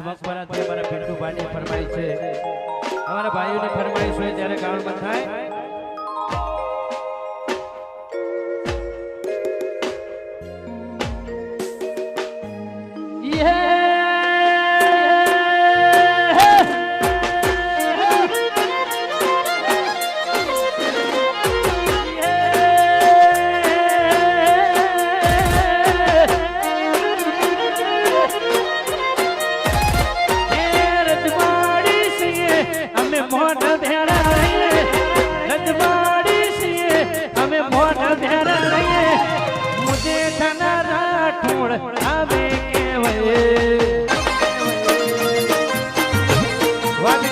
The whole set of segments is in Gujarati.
મકબરાથી અમારા પિન્ટુ ભાઈની ફરમાઈશ છે. અમારા ભાઈઓની ફરમાઈશ હોય ત્યારે ગામમાં થાય. ગુણ આવે કેવાય વાત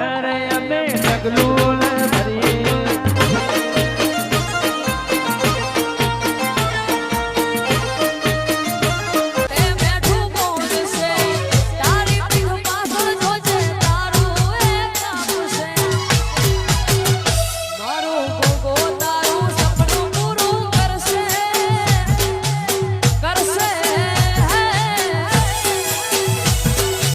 કરે અમે ડગલું